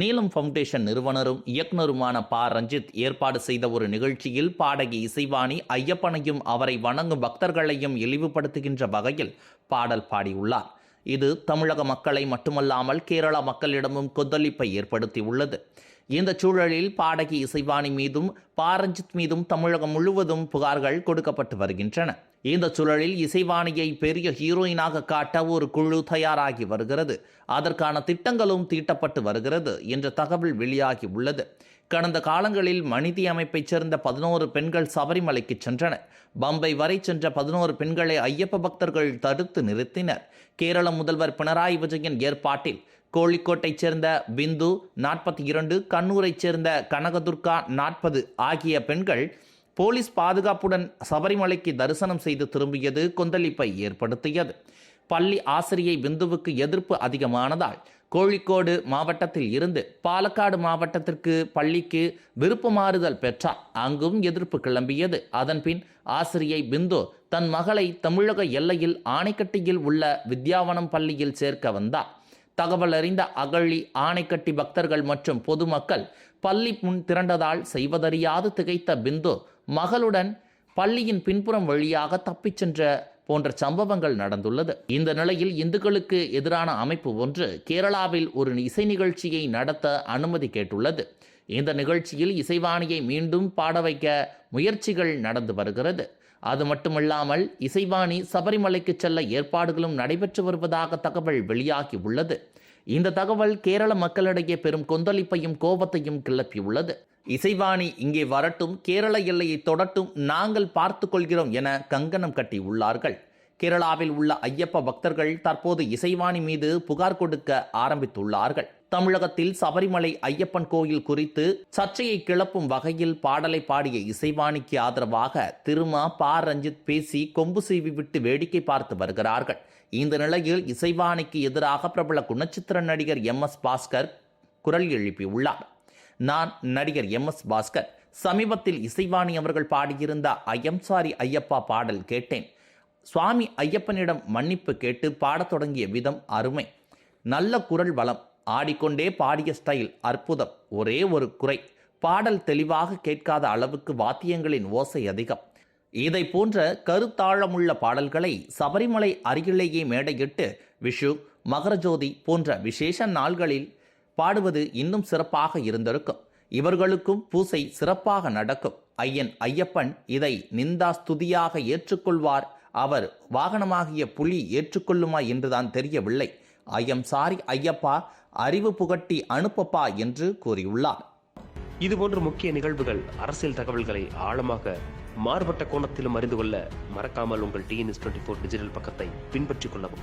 நீலம் ஃபவுண்டேஷன் நிறுவனரும் இயக்குனருமான ப. ரஞ்சித் ஏற்பாடு செய்த ஒரு நிகழ்ச்சியில் பாடகி இசைவாணி ஐயப்பனையும் அவரை வணங்கும் பக்தர்களையும் இழிவுபடுத்துகின்ற வகையில் பாடல் பாடியுள்ளார். இது தமிழக மக்களை மட்டுமல்லாமல் கேரள மக்களிடமும் கொந்தளிப்பை ஏற்படுத்தியுள்ளது. இந்த சூழலில் பாடகி இசைவாணி மீதும் பாரஞ்சித் மீதும் தமிழகம் முழுவதும் புகார்கள் கொடுக்கப்பட்டு வருகின்றன. இந்த சூழலில் இசைவாணியை பெரிய ஹீரோயினாக காட்ட ஒரு குழு தயாராகி வருகிறது. அதற்கான திட்டங்களும் தீட்டப்பட்டு வருகிறது என்ற தகவல் வெளியாகி உள்ளது. கடந்த காலங்களில் மனிதி அமைப்பைச் சேர்ந்த பதினோரு பெண்கள் சபரிமலைக்கு சென்றனர். பம்பை வரை சென்ற பதினோரு பெண்களை ஐயப்ப பக்தர்கள் தடுத்து நிறுத்தினர். கேரள முதல்வர் பினராயி விஜயன் ஏற்பாட்டில் கோழிக்கோட்டைச் சேர்ந்த பிந்து நாற்பத்தி இரண்டு கண்ணூரைச் சேர்ந்த கனகதுர்கா நாற்பது ஆகிய பெண்கள் போலீஸ் பாதுகாப்புடன் சபரிமலைக்கு தரிசனம் செய்து திரும்பியது கொந்தளிப்பை ஏற்படுத்தியது. பள்ளி ஆசிரியை பிந்துவுக்கு எதிர்ப்பு அதிகமானதால் கோழிக்கோடு மாவட்டத்தில் இருந்து பாலக்காடு மாவட்டத்திற்கு பள்ளிக்கு விருப்ப மாறுதல் பெற்றார். அங்கும் எதிர்ப்பு கிளம்பியது. அதன்பின் ஆசிரியை பிந்து தன் மகளை தமிழக எல்லையில் ஆணைக்கட்டியில் உள்ள வித்யாவனம் பள்ளியில் சேர்க்க வந்தார். தகவல் அறிந்த அகழி ஆணைக்கட்டி பக்தர்கள் மற்றும் பொதுமக்கள் பள்ளி முன் திரண்டதால் செய்வதறியாது திகைத்த பிந்து மகளுடன் பள்ளியின் பின்புறம் வழியாக தப்பிச் சென்ற போன்ற சம்பவங்கள் நடந்துள்ளது. இந்த நிலையில் இந்துக்களுக்கு எதிரான அமைப்பு ஒன்று கேரளாவில் ஒரு இசை நிகழ்ச்சியை நடத்த அனுமதி கேட்டுள்ளது. இந்த நிகழ்ச்சியில் இசைவாணியை மீண்டும் பாட வைக்க முயற்சிகள் நடந்து வருகிறது. அது மட்டுமல்லாமல் இசைவாணி சபரிமலைக்கு செல்ல ஏற்பாடுகளும் நடைபெற்று வருவதாக தகவல் வெளியாகி உள்ளது. இந்த தகவல் கேரள மக்களிடையே பெரும் கொந்தளிப்பையும் கோபத்தையும் கிளப்பியுள்ளது. இசைவாணி இங்கே வரட்டும் கேரள எல்லையை தொடட்டும் நாங்கள் பார்த்து கொள்கிறோம் என கங்கணம் கட்டி உள்ளார்கள் கேரளாவில் உள்ள ஐயப்ப பக்தர்கள் தற்போது இசைவாணி மீது புகார் கொடுக்க ஆரம்பித்துள்ளார்கள். தமிழகத்தில் சபரிமலை ஐயப்பன் கோயில் குறித்து சர்ச்சையை கிளப்பும் வகையில் பாடலை பாடிய இசைவாணிக்கு ஆதரவாக திருமா பா ரஞ்சித் பேசி கொம்பு சீவி விட்டு வேடிக்கை பார்த்து வருகிறார்கள். இந்த நிலையில் இசைவாணிக்கு எதிராக பிரபல குணச்சித்திர நடிகர் எம். எஸ். பாஸ்கர் குரல் எழுப்பியுள்ளார். நான் நடிகர் எம். எஸ். பாஸ்கர். சமீபத்தில் இசைவாணி அவர்கள் பாடியிருந்த ஐயம் சாரி ஐயப்பா பாடல் கேட்டேன். சுவாமி ஐயப்பனிடம் மன்னிப்பு கேட்டு பாடத் தொடங்கிய விதம் அருமை. நல்ல குரல் வளம். ஆடிக்கொண்டே பாடிய ஸ்டைல் அற்புதம். ஒரே ஒரு குறை. பாடல் தெளிவாக கேட்காத அளவுக்கு வாத்தியங்களின் ஓசை அதிகம். இதை போன்ற கருத்தாழமுள்ள பாடல்களை சபரிமலை அருகிலேயே மேடையிட்டு விஷு மகரஜோதி போன்ற விசேஷ நாள்களில் பாடுவது இன்னும் சிறப்பாக இருந்திருக்கும். இவர்களுக்கும் பூசை சிறப்பாக நடக்கும். ஐயன் ஐயப்பன் இதை நிந்தாஸ்துதியாக ஏற்றுக்கொள்வார். அவர் வாகனமாகிய புலி ஏற்றுக்கொள்ளுமா என்றுதான் தெரியவில்லை. ஐயம் சாரி ஐயப்பா அறிவு புகட்டி அனுப்பப்பா என்று கூறியுள்ளார். இதுபோன்ற முக்கிய நிகழ்வுகள் அரசியல் தகவல்களை ஆழமாக மாறுபட்ட கோணத்திலும் அறிந்து கொள்ள மறக்காமல் உங்கள் டிஎன்எஸ் டுவெண்ட்டி ஃபோர் டிஜிட்டல் பக்கத்தை பின்பற்றிக் கொள்ளவும்.